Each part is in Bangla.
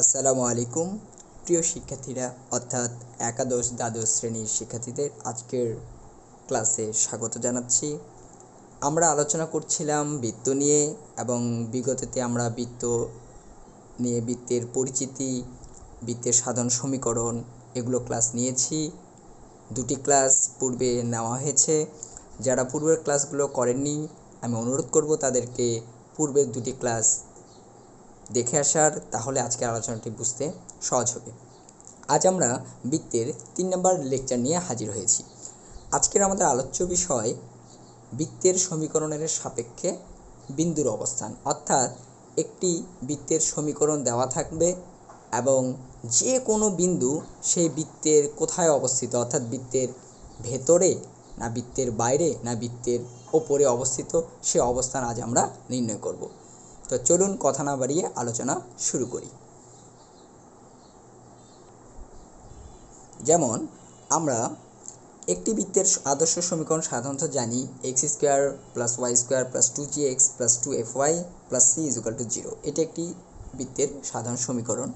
আসসালামু আলাইকুম, প্রিয় শিক্ষার্থীরা, অর্থাৎ একাদশ দ্বাদশ শ্রেণির শিক্ষার্থীদের আজকের ক্লাসে স্বাগত জানাচ্ছি। আমরা আলোচনা করছিলাম বৃত্ত নিয়ে এবং বিগততে আমরা বৃত্ত নিয়ে বৃত্তের পরিচিতি, বৃত্তের সাধারণ সমীকরণ এগুলো ক্লাস নিয়েছি। দুটি ক্লাস পূর্বে নেওয়া হয়েছে। যারা পূর্বের ক্লাসগুলো করেননি, আমি অনুরোধ করব তাদেরকে পূর্বের দুটি ক্লাস দেখে আসার, তাহলে আজকের আলোচনাটি বুঝতে সহজ হবে। আজ আমরা বৃত্তের তিন নম্বর লেকচার নিয়ে হাজির হয়েছি। আজকের আমাদের আলোচ্য বিষয় বৃত্তের সমীকরণের সাপেক্ষে বিন্দুর অবস্থান। অর্থাৎ একটি বৃত্তের সমীকরণ দেওয়া থাকবে এবং যে কোনো বিন্দু সেই বৃত্তের কোথায় অবস্থিত, অর্থাৎ বৃত্তের ভেতরে না বৃত্তের বাইরে না বৃত্তের ওপরে অবস্থিত, সে অবস্থান আজ আমরা নির্ণয় করব। তো চলুন কথা না বাড়িয়ে আলোচনা শুরু করি। যেমন, আমরা একটি বৃত্তের আদর্শ সমীকরণ সাধারণত জানি, x square plus y square plus two g x plus two f y plus c is equal to zero. এটি একটি বৃত্তের সাধারণ সমীকরণ।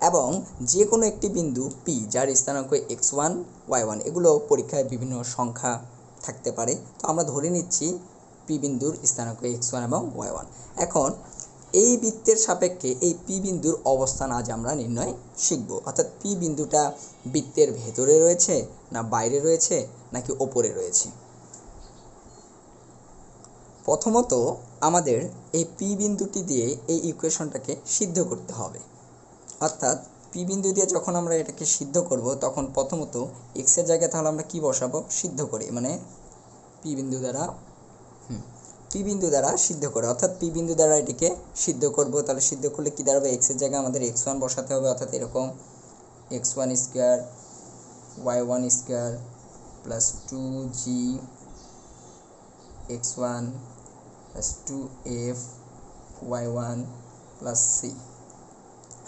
এবং যে কোনো একটি বিন্দু পি যার স্থানাঙ্ক এক্স ওয়ান, ওয়াই ওয়ান, এগুলো পরীক্ষায় বিভিন্ন সংখ্যা থাকতে পারে। তো আমরা ধরে নিচ্ছি পি বিন্দুর স্থানাঙ্ক এক্স ওয়ান এবং ওয়াই ওয়ান। এখন এই বৃত্তের সাপেক্ষে এই পি বিন্দুর অবস্থান আজ আমরা নির্ণয় শিখব। অর্থাৎ পি বিন্দুটা বৃত্তের ভেতরে রয়েছে না বাইরে রয়েছে নাকি ওপরে রয়েছে? প্রথমত আমাদের এই পি বিন্দুটি দিয়ে এই ইকুয়েশনটাকে সিদ্ধ করতে হবে। অর্থাৎ পি বিন্দু দিয়ে যখন আমরা এটাকে সিদ্ধ করব, তখন প্রথমত এক্সের জায়গায় তাহলে আমরা কি বসাবো? সিদ্ধ করে মানে পি বিন্দু দ্বারা পি বিন্দু দ্বারা সিদ্ধ করে। অর্থাৎ পি বিন্দু দ্বারা এটিকে সিদ্ধ করব। তাহলে সিদ্ধ করলে কী দাঁড়াবে? এক্সের জায়গায় আমাদের এক্স ওয়ান বসাতে হবে। অর্থাৎ এরকম x one square y one square plus two g x one plus two f y one plus c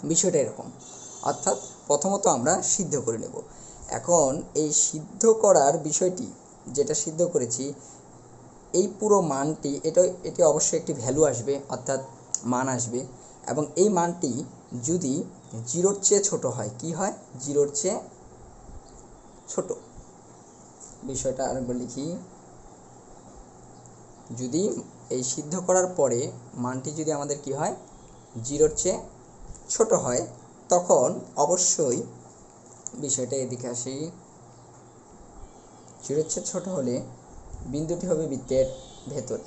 বিষয়টা এরকম। অর্থাৎ প্রথমত আমরা সিদ্ধ করে নেব। এখন এই সিদ্ধ করার বিষয়টি, যেটা সিদ্ধ করেছি এই পুরো মানটি, এটা এটি অবশ্যই একটি ভ্যালু আসবে, অর্থাৎ মান আসবে। এবং এই মানটি যদি জিরোর চেয়ে ছোট হয়, কি হয়? জিরোর চেয়ে ছোট। বিষয়টা আরেকবার লিখি। যদি এই সিদ্ধ করার পরে মানটি যদি আমাদের কি হয়? জিরোর চেয়ে ছোট হয়, তখন অবশ্যই বিষয়টা এদিকে আসি। জিরোর চেয়ে ছোট হলে বিন্দুটি হবে বৃত্তের ভেতরে।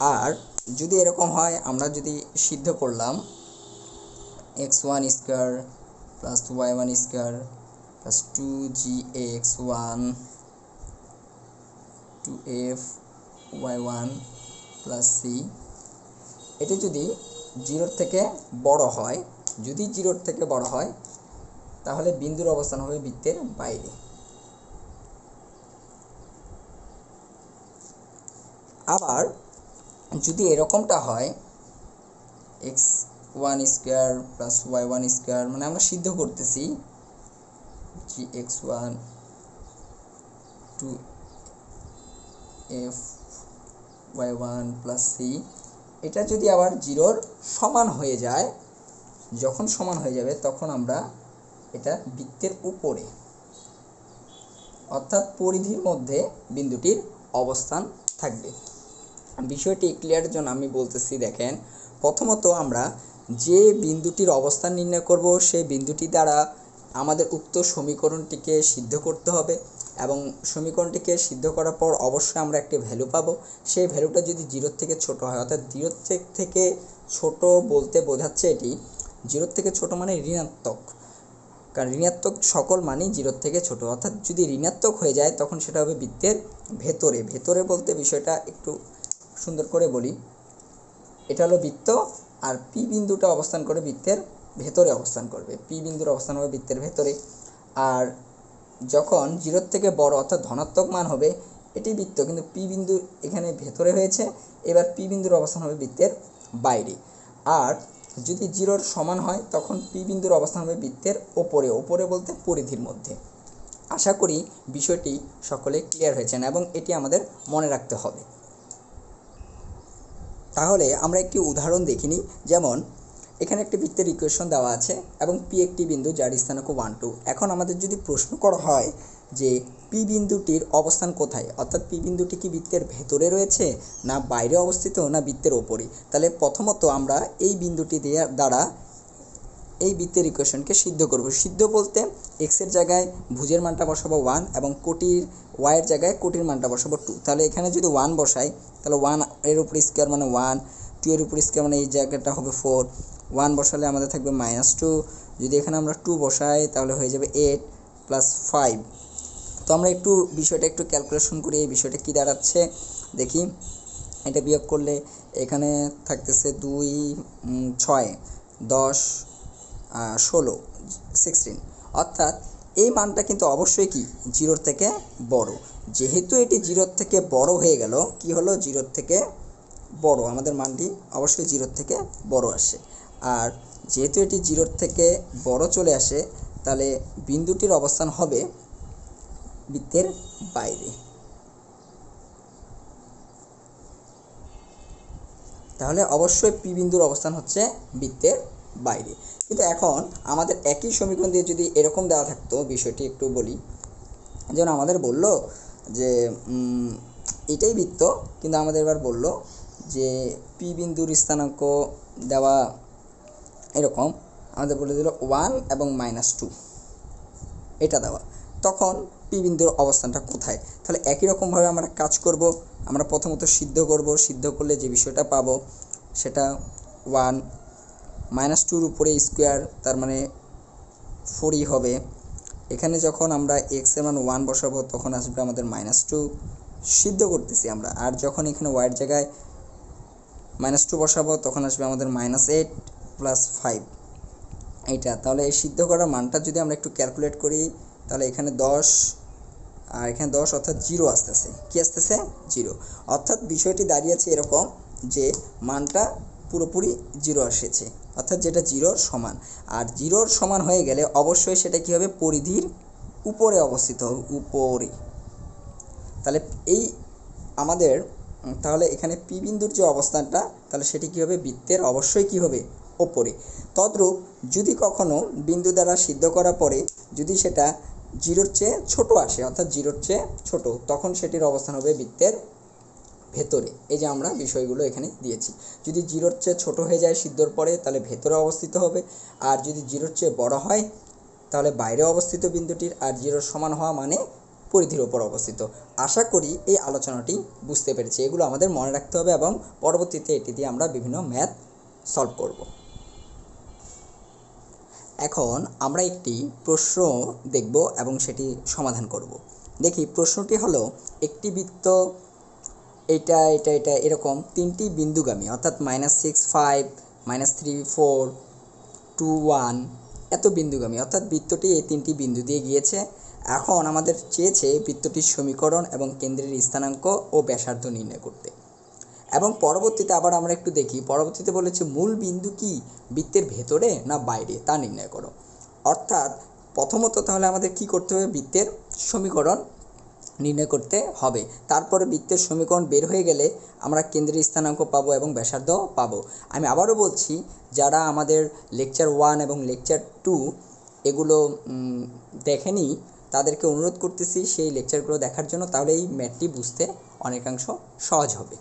আর যদি এরকম হয়, আমরা যদি সিদ্ধ করলাম, x one square plus y one square plus two g x one two f y one plus c. এটি যদি জিরোর থেকে বড় হয়, যদি জিরোর থেকে বড় হয়, তাহলে বিন্দুর অবস্থান হবে বৃত্তের বাইরে। আবার যদি এরকমটা হয় x one square plus y one square মানে আমরা সিদ্ধ করতেছি g x one two f y one plus c এটা যদি আবার জিরোর সমান হয়ে যায়, যখন সমান হয়ে যাবে তখন আমরা এটা বৃত্তের উপরে, অর্থাৎ পরিধির মধ্যে বিন্দুটির অবস্থান থাকবে। বিষয়টি ক্লিয়ারের জন্য আমি বলতেছি, দেখেন, প্রথমত আমরা যে বিন্দুটির অবস্থান নির্ণয় করব, সেই বিন্দুটি দ্বারা আমাদের উক্ত সমীকরণটিকে সিদ্ধ করতে হবে এবং সমীকরণটিকে সিদ্ধ করার পর অবশ্যই আমরা একটি ভ্যালু পাবো। সেই ভ্যালুটা যদি জিরোর থেকে ছোট হয়, অর্থাৎ জিরোর থেকে ছোট বলতে বোঝাচ্ছে এটি জিরোর থেকে ছোট মানে ঋণাত্মক। কারণ ঋণাত্মক সকল মানই জিরোর থেকে ছোট। অর্থাৎ যদি ঋণাত্মক হয়ে যায়, তখন সেটা হবে বৃত্তের ভেতরে। ভেতরে বলতে বিষয়টা একটু সুন্দর করে বলি। এটা হলো বৃত্ত, আর পি বিন্দুটা অবস্থান করে বৃত্তের ভেতরে অবস্থান করবে। পি বিন্দুর অবস্থান হবে বৃত্তের ভেতরে। আর যখন জিরোর থেকে বড় অর্থাৎ ধনাত্মক মান হবে, এটি বৃত্ত, কিন্তু পি বিন্দু এখানে ভেতরে হয়েছে, এবার পি বিন্দুর অবস্থান হবে বৃত্তের বাইরে। আর যদি জিরোর সমান হয়, তখন পি বিন্দুর অবস্থান হবে বৃত্তের ওপরে ওপরে বলতে পরিধির মধ্যে। আশা করি বিষয়টি সকলে ক্লিয়ার হয়েছেন এবং এটি আমাদের মনে রাখতে হবে। তাহলে আমরা একটি উদাহরণ দেখিনি, যেমন এখানে একটি বৃত্তের ইকুয়েশন দেওয়া আছে এবং পি একটি বিন্দু যার স্থানাঙ্ক ওয়ান টু এখন আমাদের যদি প্রশ্ন করা হয় যে পি বিন্দুটির অবস্থান কোথায়, অর্থাৎ পি বিন্দুটি কি বৃত্তের ভেতরে রয়েছে না বাইরে অবস্থিত না বৃত্তের ওপরে তাহলে প্রথমত আমরা এই বিন্দুটি দ্বারা এই বৃত্তের ইকুয়েশনকে সিদ্ধ করব। সিদ্ধ বলতে এক্সের জায়গায় ভুজের মানটা বসাবো ওয়ান এবং কোটির ওয়াইয়ের জায়গায় কোটির মানটা বসাবো টু তাহলে এখানে যদি ওয়ান বসাই, তাহলে ওয়ানের উপর স্কোয়ার মানে ওয়ান টু এর উপর স্কোয়ার মানে এই জায়গাটা হবে ফোর ওয়ান বসালে আমাদের থাকবে মাইনাস টু যদি এখানে আমরা টু বসাই, তাহলে হয়ে যাবে এইট প্লাস ফাইভ তো আমরা একটু বিষয়টা একটু ক্যালকুলেশন করি, এই বিষয়টা কী দাঁড়াচ্ছে? দেখি, এটা বিয়োগ করলে এখানে থাকতেছে দুই ছয়, দশ ষোলো সিক্সটিন অর্থাৎ এই মানটা কিন্তু অবশ্যই কি? জিরোর থেকে বড়। যেহেতু এটি জিরোর থেকে বড় হয়ে গেল, কি হলো? জিরোর থেকে বড়। আমাদের মানটি অবশ্যই জিরোর থেকে বড় আসে। আর যেহেতু এটি জিরোর থেকে বড় চলে আসে, তাহলে বিন্দুটির অবস্থান হবে বৃত্তের বাইরে। তাহলে অবশ্যই পি বিন্দুর অবস্থান হচ্ছে বৃত্তের বাইরে। কিন্তু এখন আমাদের একই সমীকরণ দিয়ে যদি এরকম দেওয়া থাকতো, বিষয়টি একটু বলি। যেমন আমাদের বলল যে এটাই বৃত্ত, কিন্তু আমাদের এবার বলল যে পি বিন্দুর স্থানাঙ্ক দেওয়া এরকম, আমাদের বলে দিল ওয়ান এবং মাইনাস টু। এটা দেওয়া। তখন পি বিন্দুর অবস্থানটা কোথায়? তাহলে একই রকমভাবে আমরা কাজ করব, আমরা প্রথমত সিদ্ধ করব, সিদ্ধ করলে যে বিষয়টা পাবো, সেটা ওয়ান মাইনাস টুর উপরে স্কোয়ার তার মানে ফোরই হবে। এখানে যখন আমরা এক্সের মান ওয়ান বসাবো, তখন আসবে আমাদের মাইনাস টু সিদ্ধ করতেছি আমরা। আর যখন এখানে ওয়াইয়ের জায়গায় মাইনাস টু বসাবো, তখন আসবে আমাদের মাইনাস এইট প্লাস ফাইভ এইটা। তাহলে এই সিদ্ধ করার মানটা যদি আমরা একটু ক্যালকুলেট করি, তাহলে এখানে দশ, আর এখানে দশ অর্থাৎ জিরো আসতেছে। কি আসতেছে? জিরো অর্থাৎ বিষয়টি দাঁড়িয়েছে এরকম যে মানটা পুরোপুরি জিরো এসেছে, অর্থাৎ যেটা জিরোর সমান। আর জিরোর সমান হয়ে গেলে অবশ্যই সেটা কী হবে? পরিধির উপরে অবস্থিত হবে, উপরে। তাহলে এই আমাদের তাহলে এখানে পি বিন্দুর যে অবস্থানটা, তাহলে সেটি কী হবে? বৃত্তের, অবশ্যই কী হবে? ওপরে। তদ্রূপ যদি কখনো বিন্দু দ্বারা সিদ্ধ করার পরে যদি সেটা জিরোর চেয়ে ছোট আসে, অর্থাৎ জিরোর চেয়ে ছোট, তখন সেটির অবস্থান হবে বৃত্তের ভেতরে। এই যে আমরা বিষয়গুলো এখানে দিয়েছি। যদি জিরোর চেয়ে ছোট হয়ে যায় সিদ্ধর পরে, তাহলে ভেতরে অবস্থিত হবে। আর যদি জিরোর চেয়ে বড় হয়, তাহলে বাইরে অবস্থিত বিন্দুটির। আর জিরোর সমান হওয়া মানে পরিধির ওপর অবস্থিত। আশা করি এই আলোচনাটি বুঝতে পেরেছি। এগুলো আমাদের মনে রাখতে হবে এবং পরবর্তীতে এটি দিয়ে আমরা বিভিন্ন ম্যাথ সলভ করব। এখন আমরা একটি প্রশ্ন দেখব এবং সেটি সমাধান করব। দেখি, প্রশ্নটি হলো, একটি বৃত্ত এটা এটা এটা এরকম তিনটি বিন্দুগামী, অর্থাৎ minus six five minus three four two one এত বিন্দুগামী। অর্থাৎ বৃত্তটি এই তিনটি বিন্দু দিয়ে গিয়েছে। এখন আমাদের চেয়েছে বৃত্তটির সমীকরণ এবং কেন্দ্রের স্থানাঙ্ক ও ব্যাসার্ধ নির্ণয় করতে। এবং পরবর্তীতে আবার আমরা একটু দেখি, পরবর্তীতে বলেছে মূল বিন্দু কি? বৃত্তের ভেতরে না বাইরে? তা নির্ণয় করো। অর্থাৎ প্রথমত তাহলে আমাদের কি করতে হবে? বৃত্তের সমীকরণ নির্ণয় করতে হবে। তারপরে বৃত্তের সমীকরণ বের হয়ে গেলে আমরা কেন্দ্রের স্থানাঙ্ক পাবো এবং ব্যাসার্ধ পাবো। আমি আবারও বলছি, যারা আমাদের লেকচার ওয়ান এবং লেকচার টু এগুলো দেখেনি, তাদেরকে অনুরোধ করতেছি সেই লেকচারগুলো দেখার জন্য, তাহলে এই ম্যাথটি বুঝতে অনেকাংশ সহজ হবে।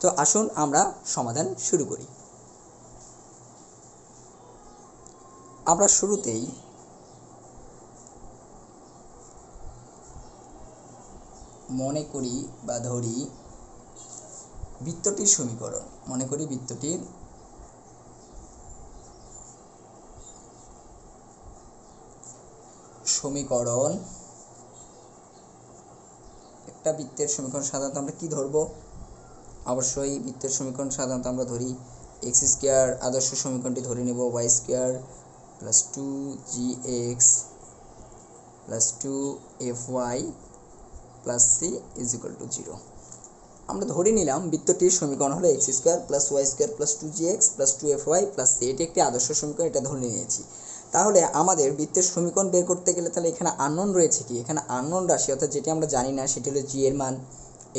তো আসুন আমরা সমাধান শুরু করি। আমরা শুরুতেই মনে করি বা ধরি বৃত্তটির সমীকরণ। মনে করি বৃত্তটির সমীকরণ। একটা বৃত্তের সমীকরণ সাধারণত আমরা কি ধরবো? অবশ্যই বৃত্তের সমীকরণ সাধারণত আমরা ধরি এক্স স্কোয়ার আদর্শ সমীকরণটি ধরে নেব y square plus two g x plus two f y plus c is equal to zero আমরা ধরে নিলাম বৃত্তটির সমীকরণ হলো x square plus y square plus two g x plus two f y plus c এটি একটি আদর্শ সমীকরণ, এটা ধরে নিয়েছি। তাহলে আমাদের বৃত্তের সমীকরণ বের করতে গেলে তাহলে এখানে আননোন রয়েছে কি? এখানে আননোন রাশি অর্থাৎ যেটি আমরা জানি না, সেটি হলো জি এর মান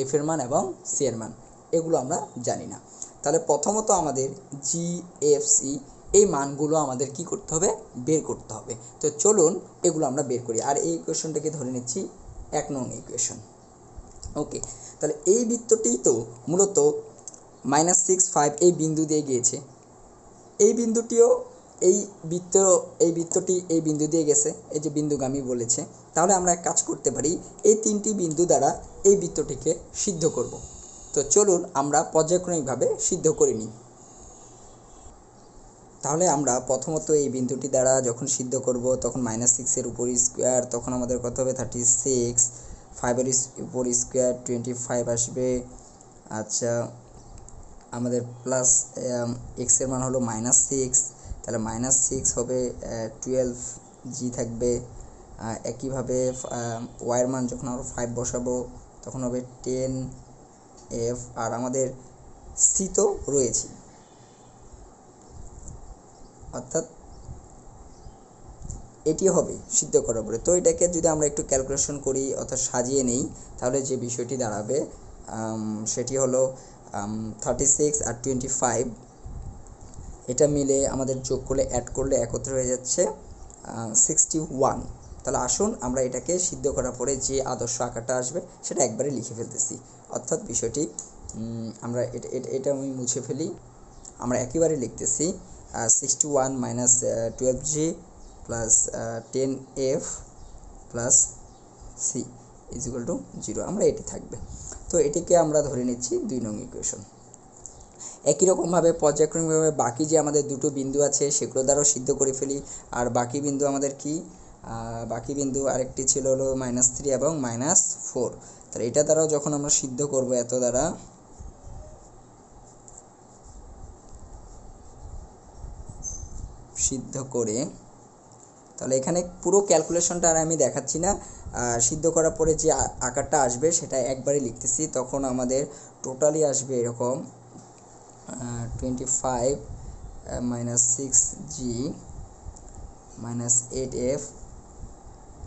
এফ এর মান এবং সি এর মান। এগুলো আমরা জানি না। তাহলে প্রথমত আমাদের জি এফ সি এই মানগুলো আমাদের কি করতে হবে? বের করতে হবে। তো চলুন এগুলো আমরা বের করি। আর এই ইকুয়েশনটাকে ধরে নিচ্ছি এক নং ইকুয়েশন ওকে তাহলে এই বৃত্তটি তো মূলত মাইনাস সিক্স ফাইভ এই বিন্দু দিয়ে গিয়েছে। এই বিন্দুটিও এই বৃত্ত, এই বৃত্তটি এই বিন্দু দিয়ে গেছে, এই যে বিন্দুগামী বলেছে। তাহলে আমরা এক কাজ করতে পারি, এই তিনটি বিন্দু দ্বারা এই বৃত্তটিকে সিদ্ধ করব। তো চলুন আমরা পর্যায়ক্রমিকভাবে সিদ্ধ করে নিই। তাহলে আমরা প্রথমত এই বিন্দুটি দ্বারা যখন সিদ্ধ করব, তখন মাইনাস সিক্সের উপর স্কোয়ার তখন আমাদের কত হবে? থার্টি সিক্স ফাইভের উপর স্কোয়ার টোয়েন্টি ফাইভ আসবে। আচ্ছা আমাদের প্লাস এক্সের মান হলো মাইনাস সিক্স তাহলে মাইনাস সিক্স হবে টুয়েলভ জি থাকবে। একইভাবে ওয়াইয়ের মান যখন আমরা ফাইভ বসাবো, তখন হবে টেন এফ আর আমাদের সি তো রয়েছে অর্থাৎ এটি হবে সিদ্ধ করার পরে। তো এটাকে যদি আমরা একটু ক্যালকুলেশন করি অর্থাৎ সাজিয়ে নেই, তাহলে যে বিষয়টি দাঁড়াবে সেটি হলো থার্টি সিক্স আর টোয়েন্টি ফাইভ এটা মিলে আমাদের যোগ করলে অ্যাড করলে একত্র হয়ে যাচ্ছে সিক্সটি ওয়ান তাহলে আসুন আমরা এটাকে সিদ্ধ করার পরে যে আদর্শ আকারটা আসবে, সেটা একবারে লিখে ফেলতেছি। অর্থাৎ বিষয়টি আমরা এটা- এটা আমি মুছে ফেলি। আমরা একেবারে লিখতেছি sixty one minus twelve g plus ten f plus c is equal to zero আমরা এটি থাকবে। তো এটিকে আমরা ধরে নিচ্ছি দুই নং ইকুয়েশন একই রকমভাবে পর্যায়ক্রমিকভাবে বাকি যে আমাদের দুটো বিন্দু আছে, সেগুলো দ্বারাও সিদ্ধ করে ফেলি। আর বাকি বিন্দু আমাদের কি? বাকি বিন্দু আরেকটি ছিল হলো মাইনাস থ্রি এবং মাইনাস ফোর তাহলে এটা দ্বারাও যখন আমরা সিদ্ধ করব, এত দ্বারা সিদ্ধ করে, তাহলে এখানে পুরো ক্যালকুলেশনটা আর আমি দেখাচ্ছি না। সিদ্ধ করার পরে যে আকারটা আসবে সেটা একবারে লিখতেছি, তখন আমাদের টোটালি আসবে এরকম twenty five minus six g minus eight f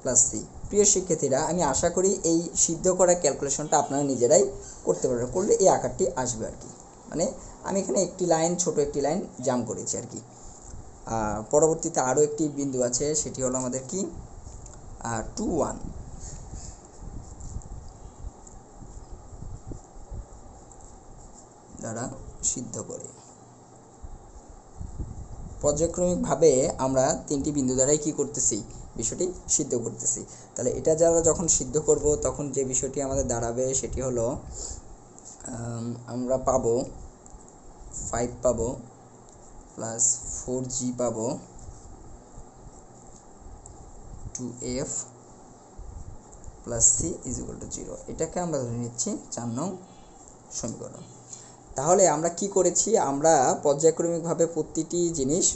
plus c প্রিয় শিক্ষার্থীরা, আমি আশা করি এই সিদ্ধ করা ক্যালকুলেশনটা আপনারা নিজেরাই করতে পারবেন, করলে এই আকারটি আসবে আর কি। মানে আমি এখানে একটি লাইন ছোট একটি লাইন জাম করেছি আর কি। পরবর্তীতে আরও একটি বিন্দু আছে, সেটি হলো আমাদের কি? টু ওয়ান দ্বারা সিদ্ধ করে। পর্যায়ক্রমিকভাবে আমরা তিনটি বিন্দু দ্বারাই কি করতেছি? বিষয়টি সিদ্ধ করতেছি। তাহলে এটা যারা যখন সিদ্ধ করব, তখন যে বিষয়টি আমাদের দাঁড়াবে, সেটি হলো আমরা পাবো ফাইভ পাবো প্লাস ফোর জি পাবো। Two f plus c is equal to zero এটাকে আমরা ধরে নিচ্ছি চার নং সমীকরণ। তাহলে আমরা কি করেছি? আমরা পর্যায়ক্রমিকভাবে প্রতিটি জিনিস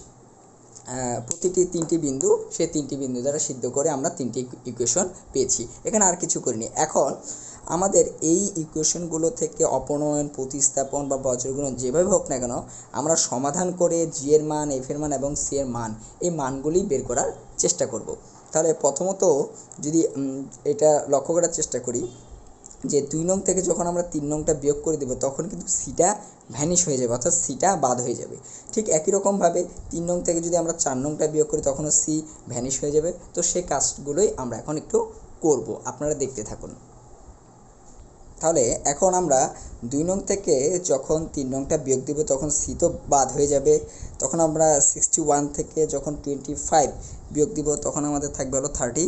প্রতিটি তিনটি বিন্দু, সেই তিনটি বিন্দু দ্বারা সিদ্ধ করে আমরা তিনটি ইকুয়েশন পেয়েছি। এখানে আর কিছু করিনি। এখন আমাদের এই ইকুয়েশনগুলো থেকে অপনয়ন, প্রতিস্থাপন বা বজ্রগুণন যেভাবে হোক না কেন, আমরা সমাধান করে জি এর মান এফ এর মান এবং সি এর মান, এই মানগুলি বের করার চেষ্টা করব। তাহলে প্রথমত যদি এটা লক্ষ্য করার চেষ্টা করি, যে দুই নং থেকে যখন আমরা তিন নংটা বিয়োগ করে দেবো, তখন কিন্তু সিটা ভ্যানিশ হয়ে যাবে, অর্থাৎ সিটা বাদ হয়ে যাবে। ঠিক একই রকমভাবে তিন নং থেকে যদি আমরা চার নংটা বিয়োগ করি, তখনও সি ভ্যানিশ হয়ে যাবে। তো সেই কাজগুলোই আমরা এখন একটু করব। আপনারা দেখতে থাকুন। তাহলে এখন আমরা দুই নং থেকে যখন তিন নংটা বিয়োগ দিব, তখন সি তো বাদ হয়ে যাবে। তখন আমরা সিক্সটি ওয়ান থেকে যখন টোয়েন্টি ফাইভ বিয়োগ দিব, তখন আমাদের থাকবে হলো থার্টি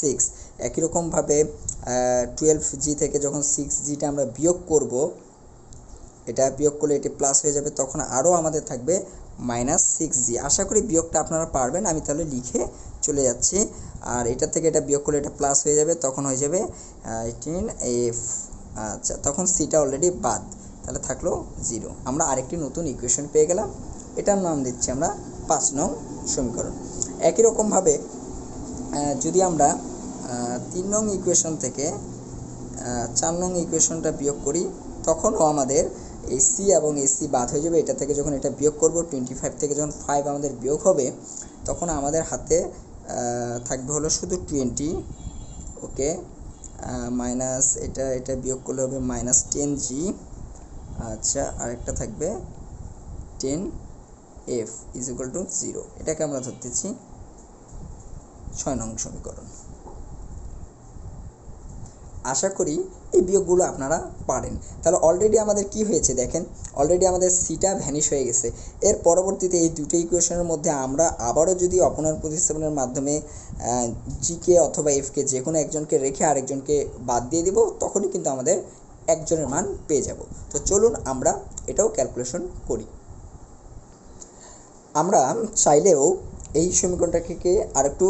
সিক্স একই রকমভাবে টুয়েলভ জি থেকে যখন সিক্স জিটা আমরা বিয়োগ করব, এটা বিয়োগ করলে এটি প্লাস হয়ে যাবে, তখন আরও আমাদের থাকবে মাইনাস সিক্স জি আশা করি বিয়োগটা আপনারা পারবেন, আমি তাহলে লিখে চলে যাচ্ছি। আর এটা থেকে এটা বিয়োগ করলে এটা প্লাস হয়ে যাবে, তখন হয়ে যাবে এইটিন এফ আচ্ছা তখন সিটা অলরেডি বাদ। তাহলে থাকল জিরো আমরা আরেকটি নতুন ইকুয়েশন পেয়ে গেলাম। এটার নাম দিচ্ছি আমরা পাঁচ নং সমীকরণ। একই রকমভাবে যদি আমরা তিন নং ইকুয়েশন থেকে চার নং ইকুয়েশনটা বিয়োগ করি, তখনও আমাদের এই সি এবং এই সি বাদ হয়ে যাবে। এটা থেকে যখন এটা বিয়োগ করব টোয়েন্টি ফাইভ থেকে যখন ফাইভ আমাদের বিয়োগ হবে, তখন আমাদের হাতে থাকবে হলো শুধু টোয়েন্টি ওকে মাইনাস এটা এটা বিয়োগ করলে হবে মাইনাস টেন জি আচ্ছা আরেকটা থাকবে ten f is equal to zero এটাকে আমরা ধরতেছি ছয় নং সমীকরণ। আশা করি এই বিয়োগগুলো আপনারা পারেন। তাহলে অলরেডি আমাদের কি হয়েছে দেখেন? অলরেডি আমাদের সিটা ভ্যানিশ হয়ে গেছে। এর পরবর্তীতে এই দুটো ইকুয়েশনের মধ্যে আমরা আবারও যদি অপনয়ন প্রতিস্থাপনের মাধ্যমে জিকে অথবা এফকে যে কোনো একজনকে রেখে আরেকজনকে বাদ দিয়ে দিব, তখনই কিন্তু আমাদের একজনের মান পেয়ে যাব। তো চলুন আমরা এটাও ক্যালকুলেশন করি। আমরা চাইলেও এই সমীকরণটাকে আরেকটু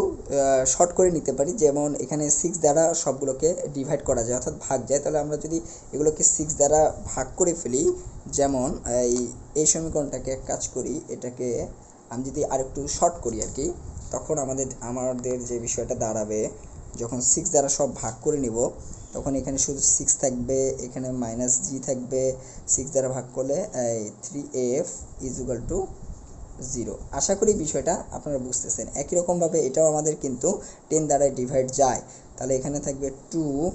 শর্ট করে নিতে পারি। যেমন এখানে সিক্স দ্বারা সবগুলোকে ডিভাইড করা যায়, অর্থাৎ ভাগ যায়। তাহলে আমরা যদি এগুলোকে সিক্স দ্বারা ভাগ করে ফেলি, যেমন এই এই সমীকরণটাকে এক কাজ করি, এটাকে আমি যদি আরেকটু শর্ট করি আর কি, তখন আমাদের আমাদের যে বিষয়টা দাঁড়াবে, যখন সিক্স দ্বারা সব ভাগ করে নিব, তখন এখানে শুধু সিক্স থাকবে, এখানে মাইনাস জি থাকবে। সিক্স দ্বারা ভাগ করলে three f is equal to zero. আশা করি বিষয়টা আপনারা বুঝতেছেন। একই রকমভাবে এটাও আমাদের কিন্তু টেন দ্বারা ডিভাইড যায়। তাহলে এখানে থাকবে টু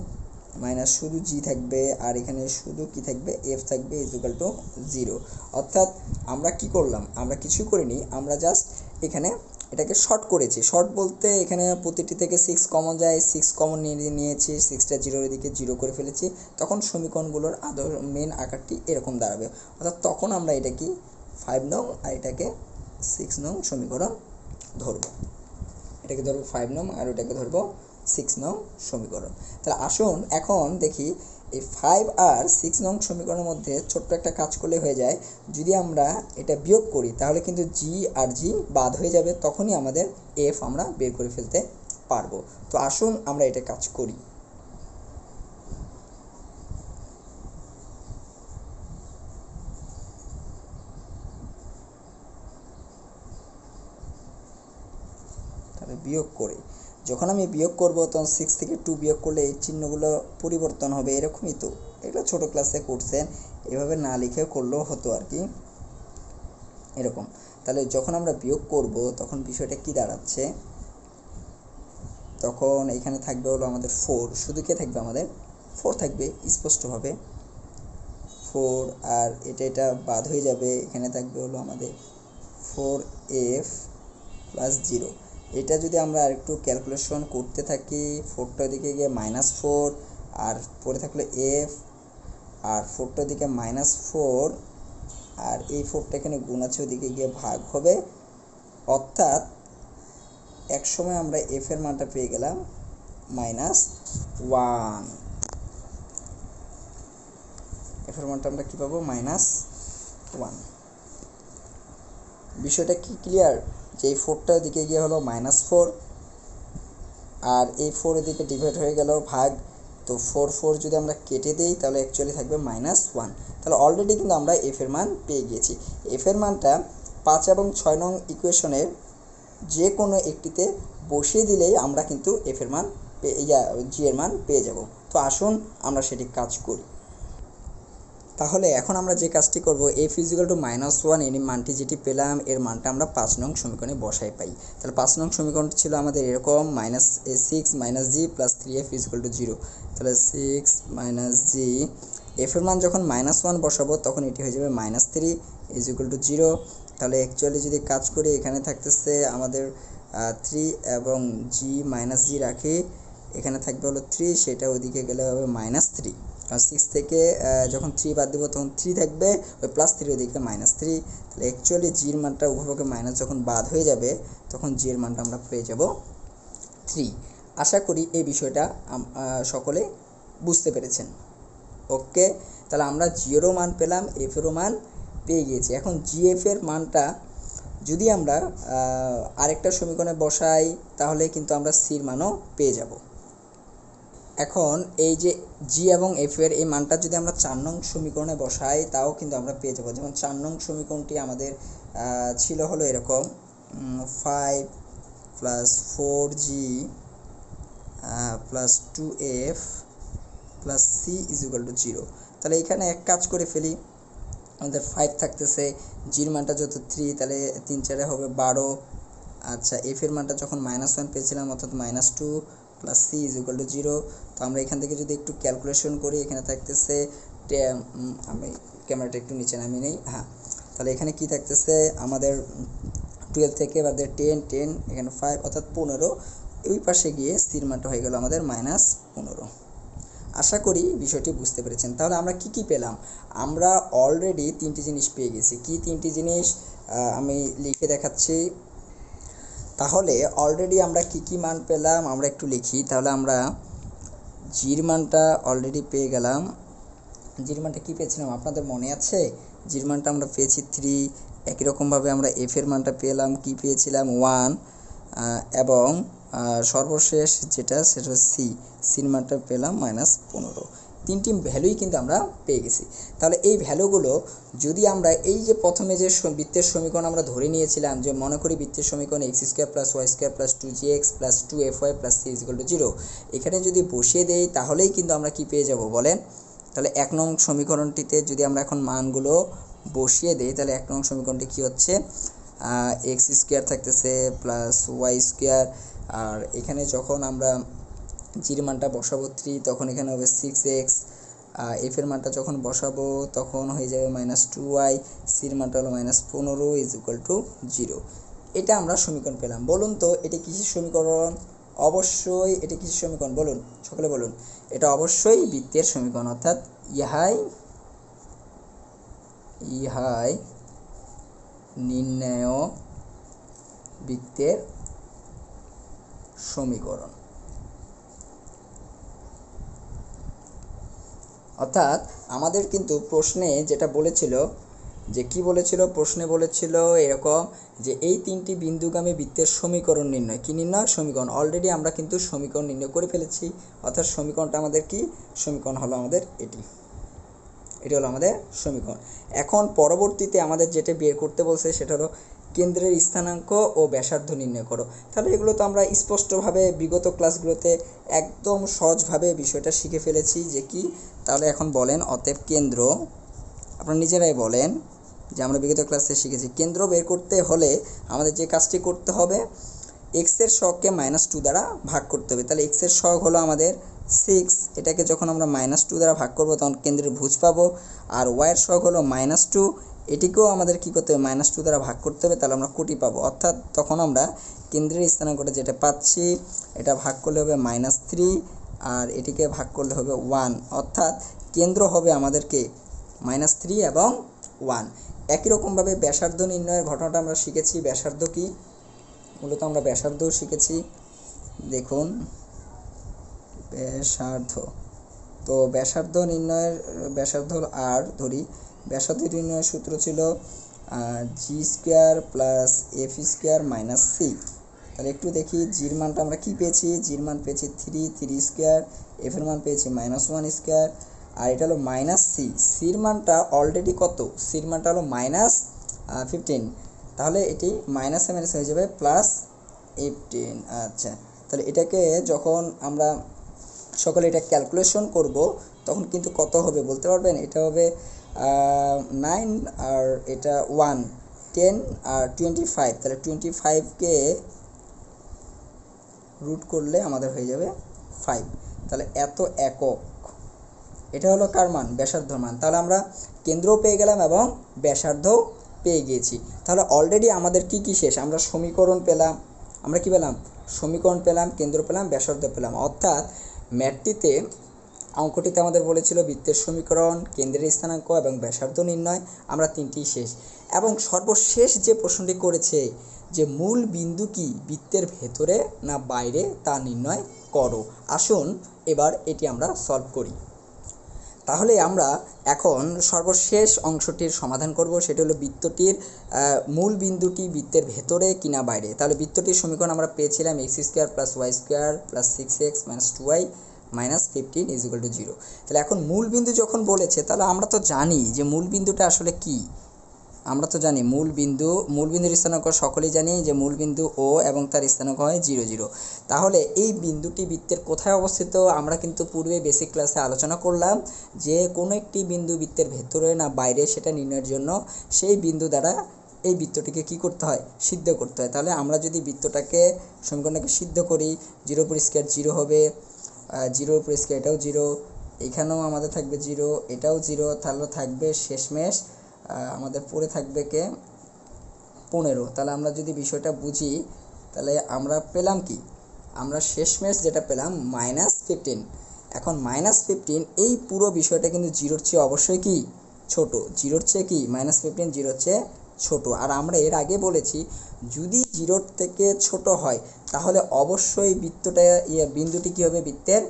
মাইনাস শুধু জি থাকবে আর এখানে শুধু কি থাকবে? এফ থাকবে ইজুকাল টু জিরো অর্থাৎ আমরা কি করলাম? আমরা কিছু করিনি। আমরা জাস্ট এখানে এটাকে শর্ট করেছি। শর্ট বলতে এখানে প্রতিটি থেকে সিক্স কমন যায়। সিক্স কমন নিয়ে নিয়েছি। সিক্সটা জিরোর দিকে জিরো করে ফেলেছি। তখন সমীকরণগুলোর আদর মেন আকারটি এরকম দাঁড়াবে। অর্থাৎ তখন আমরা এটা কি? ফাইভ নং আর এটাকে সিক্স নং সমীকরণ ধরব। এটাকে ধরবো ফাইভ নং আর ওটাকে ধরবো সিক্স নং সমীকরণ। তাহলে আসুন এখন দেখি এই ফাইভ আর সিক্স নং সমীকরণের মধ্যে ছোট্ট একটা কাজ করলে হয়ে যায়। যদি আমরা এটা বিয়োগ করি, তাহলে কিন্তু জি আর জি বাদ হয়ে যাবে, তখনই আমাদের এফ আমরা বের করে ফেলতে পারব। তো আসুন আমরা এটা কাজ করি তাহলে বিয়োগ করে। যখন আমি বিয়োগ করব, তখন সিক্স থেকে টু বিয়োগ করলে এই চিহ্নগুলো পরিবর্তন হবে এরকমই তো। এগুলো ছোটো ক্লাসে করছেন, এভাবে না লিখে করলেও হতো আর কি। এরকম। তাহলে যখন আমরা বিয়োগ করব, তখন বিষয়টা কি দাঁড়াচ্ছে? তখন এখানে থাকবে হলো আমাদের ফোর শুধু কে থাকবে আমাদের? ফোর থাকবে, স্পষ্টভাবে। ফোর আর এটা এটা বাদ হয়ে যাবে। এখানে থাকবে হলো আমাদের ফোর এফ প্লাস জিরো এটা যদি আমরা আরেকটু ক্যালকুলেশন করতে থাকি ফোরটার দিকে গিয়ে মাইনাস ফোর আর পরে থাকলে এফ আর ফোরটার দিকে মাইনাস ফোর আর এই ফোরটা এখানে গুণ আছে ওদিকে গিয়ে ভাগ হবে। অর্থাৎ এক সময় আমরা এফ এর মানটা পেয়ে গেলাম মাইনাস ওয়ান এফ এর মানটা আমরা কী পাবো? মাইনাস ওয়ান বিষয়টা কি ক্লিয়ার যে ফোরটা দিকে গিয়ে হলো মাইনাস ফোর আর এই ফোর এদিকে ডিভাইড হয়ে গেল ভাগ, তো ফোর ফোর যদি আমরা কেটে দিই তাহলে অ্যাকচুয়ালি থাকবে মাইনাস ওয়ান তাহলে অলরেডি কিন্তু আমরা এফ এর মান পেয়ে গিয়েছি। এফ এর মানটা পাঁচ এবং ছয় নং ইকুয়েশনের যে কোনো একটিতে বসিয়ে দিলেই আমরা কিন্তু এফ এর মান ইয়া জি এর মান পেয়ে যাব। তো আসুন আমরা সেটি কাজ করি। তাহলে এখন আমরা যে কাজটি করব এফ ইজিক্যাল টু মাইনাস ওয়ানের মানটি যেটি পেলাম, এর মানটা আমরা পাঁচ নং সমীকরণে বসাই পাই। তাহলে পাঁচ নং সমীকরণটি ছিল আমাদের এরকম minus six minus G plus three two zero তাহলে সিক্স মাইনাস জি এফের মান যখন মাইনাস ওয়ান বসাবো, তখন এটি হয়ে যাবে minus three is equal to zero তাহলে অ্যাকচুয়ালি যদি কাজ করি, এখানে থাকতেছে আমাদের থ্রি এবং জি মাইনাস জি রাখি, এখানে থাকবে হলো থ্রি সেটা ওদিকে গেলে হবে মাইনাস থ্রি কারণ সিক্স থেকে যখন থ্রি বাদ দেবো, তখন থ্রি থাকবে, ওই প্লাস থ্রি ওদিকে মাইনাস থ্রি তাহলে অ্যাকচুয়ালি জির মানটা উভয়পক্ষে মাইনাস যখন বাদ হয়ে যাবে, তখন জির মানটা আমরা পেয়ে যাব থ্রি আশা করি এই বিষয়টা সকলে বুঝতে পেরেছেন। ওকে? তাহলে আমরা জিরো মান পেলাম এফেরও মান পেয়ে গিয়েছি। এখন জিএফ এর মানটা যদি আমরা আরেকটা সমীকরণে বসাই, তাহলে কিন্তু আমরা সির মানও পেয়ে যাব। এখন এই যে জি এবং এফ এর এই মানটা যদি আমরা চার নং সমীকরণে বসাই, তাও কিন্তু আমরা পেয়ে যাব। যেমন চার নং সমীকরণটি আমাদের ছিল হলো এরকম five plus four g plus two f plus c is equal to zero তাহলে এখানে এক কাজ করে ফেলি। আমাদের ফাইভ থাকতেছে জির মানটা যত থ্রি তাহলে তিন চারে হবে বারো। আচ্ছা এফ এর মানটা যখন মাইনাস ওয়ান পেয়েছিলাম, অর্থাৎ minus two plus c is equal to zero তো আমরা এখান থেকে যদি একটু ক্যালকুলেশন করি, এখানে থাকতেছে আমি ক্যামেরাটা একটু নিচে নামিয়ে নেই হ্যাঁ তাহলে এখানে কি থাকতেছে, আমাদের টুয়েলভ থেকে বাদে টেন টেন এখানে ফাইভ অর্থাৎ পনেরো, ওই পাশে গিয়ে স্থির মানটা হয়ে গেল আমাদের মাইনাস পনেরো। আশা করি বিষয়টি বুঝতে পেরেছেন। তাহলে আমরা কি কি পেলাম? আমরা অলরেডি তিনটি জিনিস পেয়ে গেছি। কি তিনটি জিনিস? আমি লিখে দেখাচ্ছি। তাহলে অলরেডি আমরা কি কি মান পেলাম? আমরা একটু লিখি। তাহলে আমরা জির মানটা অলরেডি পেয়ে গেলাম। জির মানটা কী পেয়েছিলাম? আপনাদের মনে আছে? জির মানটা আমরা পেয়েছি থ্রি একই রকমভাবে আমরা এফের মানটা পেলাম। কি পেয়েছিলাম? ওয়ান এবং সর্বশেষ যেটা, সেটা হচ্ছে সি সির মানটা পেলাম মাইনাস পনেরো। তিনটি ভ্যালুই কিন্তু আমরা পেয়ে গেছি। তাহলে এই ভ্যালুগুলো যদি আমরা এই যে প্রথমে যে বৃত্তের সমীকরণ আমরা ধরে নিয়েছিলাম যে মনে করি বৃত্তের সমীকরণ x square plus y square plus two g x plus two f y plus c is equal to zero এখানে যদি বসিয়ে দেই তাহলেই কিন্তু আমরা কি পেয়ে যাব বলেন? তাহলে এক নং সমীকরণটিতে যদি আমরা এখন মানগুলো বসিয়ে দেই তাহলে এক নং সমীকরণটি কী হচ্ছে? এক্স স্কোয়ার থাকতেছে প্লাস ওয়াই স্কোয়ার আর এখানে যখন আমরা জির মানটা বসাবো থ্রি তখন এখানে হবে সিক্স এক্স এফ এর মানটা যখন বসাবো, তখন হয়ে যাবে মাইনাস টু ওয়াই সির মানটা হলো মাইনাস পনেরো ইজ ইকুয়াল টু জিরো এটা আমরা সমীকরণ পেলাম। বলুন তো, এটি কিসের সমীকরণ? অবশ্যই এটি কিসের সমীকরণ? বলুন, সকলে বলুন। এটা অবশ্যই বৃত্তের সমীকরণ, অর্থাৎ ইহাই ইহাই নির্ণয় বৃত্তের সমীকরণ। অর্থাৎ আমাদের কিন্তু প্রশ্নে যেটা বলেছিল, যে কি বলেছিল? প্রশ্নে বলেছিল এরকম যে এই তিনটি বিন্দুগামী বৃত্তের সমীকরণ নির্ণয়। কি নির্ণয়? সমীকরণ। অলরেডি আমরা কিন্তু সমীকরণ নির্ণয় করে ফেলেছি। অর্থাৎ সমীকরণটা আমাদের কি? সমীকরণ হলো আমাদের এটি। এটি হলো আমাদের সমীকরণ। এখন পরবর্তীতে আমাদের যেটা বের করতে বলছে সেটা হলো কেন্দ্রের স্থানাঙ্ক ও ব্যাসার্ধ নির্ণয় করো। তাহলে এগুলো তো আমরা স্পষ্টভাবে বিগত ক্লাসগুলোতে একদম সহজভাবে বিষয়টা শিখে ফেলেছি যে কি, তাহলে এখন বলেন অতএব কেন্দ্র। আপনারা নিজেরাই বলেন যে আমরা বিগত ক্লাসে শিখেছি। কেন্দ্র বের করতে হলে আমাদের যে কাজটি করতে হবে এক্সের শখকে মাইনাস টু দ্বারা ভাগ করতে হবে। তাহলে এক্সের শখ হলো আমাদের সিক্স এটাকে যখন আমরা মাইনাস টু দ্বারা ভাগ করব, তখন কেন্দ্রের ভুজ পাবো। আর ওয়াইয়ের শখ হলো মাইনাস টু এটিকেও আমাদের কী করতে হবে? মাইনাস টু দ্বারা ভাগ করতে হবে, তাহলে আমরা কোটি পাবো। অর্থাৎ তখন আমরা কেন্দ্রের স্থানাঙ্কটা যেটা পাচ্ছি, এটা ভাগ করলে হবে মাইনাস থ্রি আর এটিকে ভাগ করলে হবে ওয়ান অর্থাৎ কেন্দ্র হবে আমাদেরকে মাইনাস থ্রি এবং ওয়ান একই রকমভাবে ব্যাসার্ধ নির্ণয়ের ঘটনাটা আমরা শিখেছি। ব্যাসার্ধ কি? মূলত আমরা ব্যাসার্ধও শিখেছি। দেখুন, ব্যাসার্ধ। তো ব্যাসার্ধ নির্ণয়ের, ব্যাসার্ধ আর ধরি। ব্যাসার্ধ নির্ণয়ের সূত্র ছিল g square plus f square minus c তাহলে একটু দেখি জির মানটা আমরা কী পেয়েছি? জির মান পেয়েছি থ্রি থ্রি স্কোয়ার এফের মান পেয়েছি মাইনাস ওয়ান স্কোয়ার আর এটা হলো মাইনাস সি সির মানটা অলরেডি কত? সির মানটা হলো মাইনাস ফিফটিন তাহলে এটি মাইনাস মাইনাস হয়ে যাবে প্লাস এইটিন আচ্ছা তাহলে এটাকে যখন আমরা সকলে এটা ক্যালকুলেশন করব, তখন কিন্তু কত হবে বলতে পারবেন? এটা হবে নাইন আর এটা ওয়ান টেন আর টোয়েন্টি ফাইভ তাহলে টোয়েন্টি ফাইভকে রুট করলে আমাদের হয়ে যাবে ফাইভ তাহলে এত একক। এটা হলো কার মান? ব্যাসার্ধ মান। তাহলে আমরা কেন্দ্রও পেয়ে গেলাম এবং ব্যাসার্ধও পেয়ে গিয়েছি। তাহলে অলরেডি আমাদের কি কি শেষ? আমরা সমীকরণ পেলাম। আমরা কি পেলাম? সমীকরণ পেলাম, কেন্দ্র পেলাম, ব্যাসার্ধ পেলাম। অর্থাৎ ম্যাটটিতে অঙ্কটিতে আমাদের বলেছিল বৃত্তের সমীকরণ, কেন্দ্রের স্থানাঙ্ক এবং ব্যাসার্ধ নির্ণয়। আমরা তিনটি শেষ। এবং সর্বশেষ যে প্রশ্নটি করেছে যে মূল বিন্দু কি বৃত্তের ভেতরে না বাইরে তা নির্ণয় করো। আসুন এবার এটি আমরা সলভ করি। তাহলে আমরা এখন সর্বশেষ অংশটির সমাধান করব। সেটি হলো বৃত্তটির মূল বিন্দুটি বৃত্তের ভেতরে কিনা বাইরে। তাহলে বৃত্তটির সমীকরণ আমরা পেয়েছিলাম x square plus y square plus six x minus two y minus fifteen is equal to zero তাহলে এখন মূল বিন্দু যখন বলেছে, তাহলে আমরা তো জানি যে মূল বিন্দুটা আসলে কি। আমরা তো জানি মূল বিন্দু মূল বিন্দুর স্থানাঙ্ক সকলেই জানি যে মূল বিন্দু ও এবং তার স্থানাঙ্ক হয় জিরো জিরো তাহলে এই বিন্দুটি বৃত্তের কোথায় অবস্থিত? আমরা কিন্তু পূর্বে বেসিক ক্লাসে আলোচনা করলাম যে কোনো একটি বিন্দু বৃত্তের ভেতরে না বাইরে সেটা নির্ণয়ের জন্য সেই বিন্দু দ্বারা এই বৃত্তটিকে কি করতে হয়? সিদ্ধ করতে হয়। তাহলে আমরা যদি বৃত্তটাকে, সমীকরণটাকে সিদ্ধ করি জিরো পরিষ্কার জিরো হবে। জিরোর পরিষ্কার, এটাও জিরো, এখানেও আমাদের থাকবে জিরো, এটাও জিরো, তাহলে থাকবে শেষমেশ আমাদের পড়ে থাকবে কে? পনেরো। তাহলে আমরা যদি বিষয়টা বুঝি, তাহলে আমরা পেলাম কি? আমরা শেষমেশ যেটা পেলাম মাইনাস ফিফটিন এখন মাইনাস ফিফটিন এই পুরো বিষয়টা কিন্তু জিরোর চেয়ে অবশ্যই কি? ছোট। জিরোর চেয়ে কি? মাইনাস ফিফটিন জিরোর চেয়ে ছোট। আর আমরা এর আগে বলেছি, যদি জিরোর থেকে ছোট হয় তাহলে অবশ্যই বৃত্তটা ইয়ে বিন্দুটি কী হবে বৃত্তের?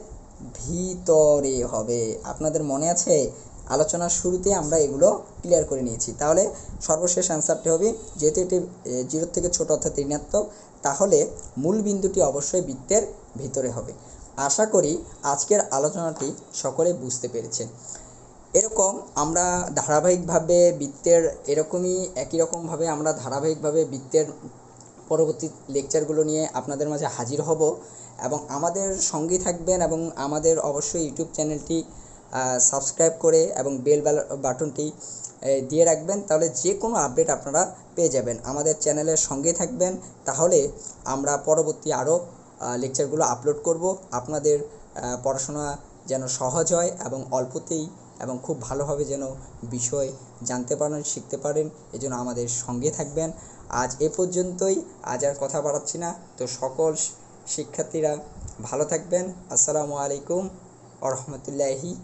ভিতরে হবে। আপনাদের মনে আছে? আলোচনার শুরুতে আমরা এগুলো ক্লিয়ার করে নিয়েছি। তাহলে সর্বশেষ অ্যান্সারটি হবে যেহেতু এটি জিরোর থেকে ছোট অর্থাৎ ঋণাত্মক, তাহলে মূল বিন্দুটি অবশ্যই বৃত্তের ভিতরে হবে। আশা করি আজকের আলোচনাটি সকলে বুঝতে পেরেছেন। এরকম আমরা ধারাবাহিকভাবে বৃত্তের এরকমই, একই রকমভাবে আমরা ধারাবাহিকভাবে বৃত্তের পরবর্তী লেকচারগুলো নিয়ে আপনাদের মাঝে হাজির হব এবং আমাদের সঙ্গী থাকবেন এবং আমাদের অবশ্যই ইউটিউব চ্যানেলটি সাবস্ক্রাইব করে এবং বেল বাটনটি দিয়ে রাখবেন। তাহলে যে কোনো আপডেট আপনারা পেয়ে যাবেন। আমাদের চ্যানেলের সঙ্গে থাকবেন। তাহলে আমরা পরবর্তী আরও লেকচারগুলো আপলোড করব। আপনাদের পড়াশোনা যেন সহজ হয় এবং অল্পতেই এবং খুব ভালোভাবে যেন বিষয় জানতে পারেন, শিখতে পারেন, এজন্য আমাদের সঙ্গে থাকবেন। আজ এ পর্যন্তই। আজ আর কথা বাড়াচ্ছি না। তো সকল শিক্ষার্থীরা ভালো থাকবেন। আসসালামু আলাইকুম আ রহমতুল্লাহি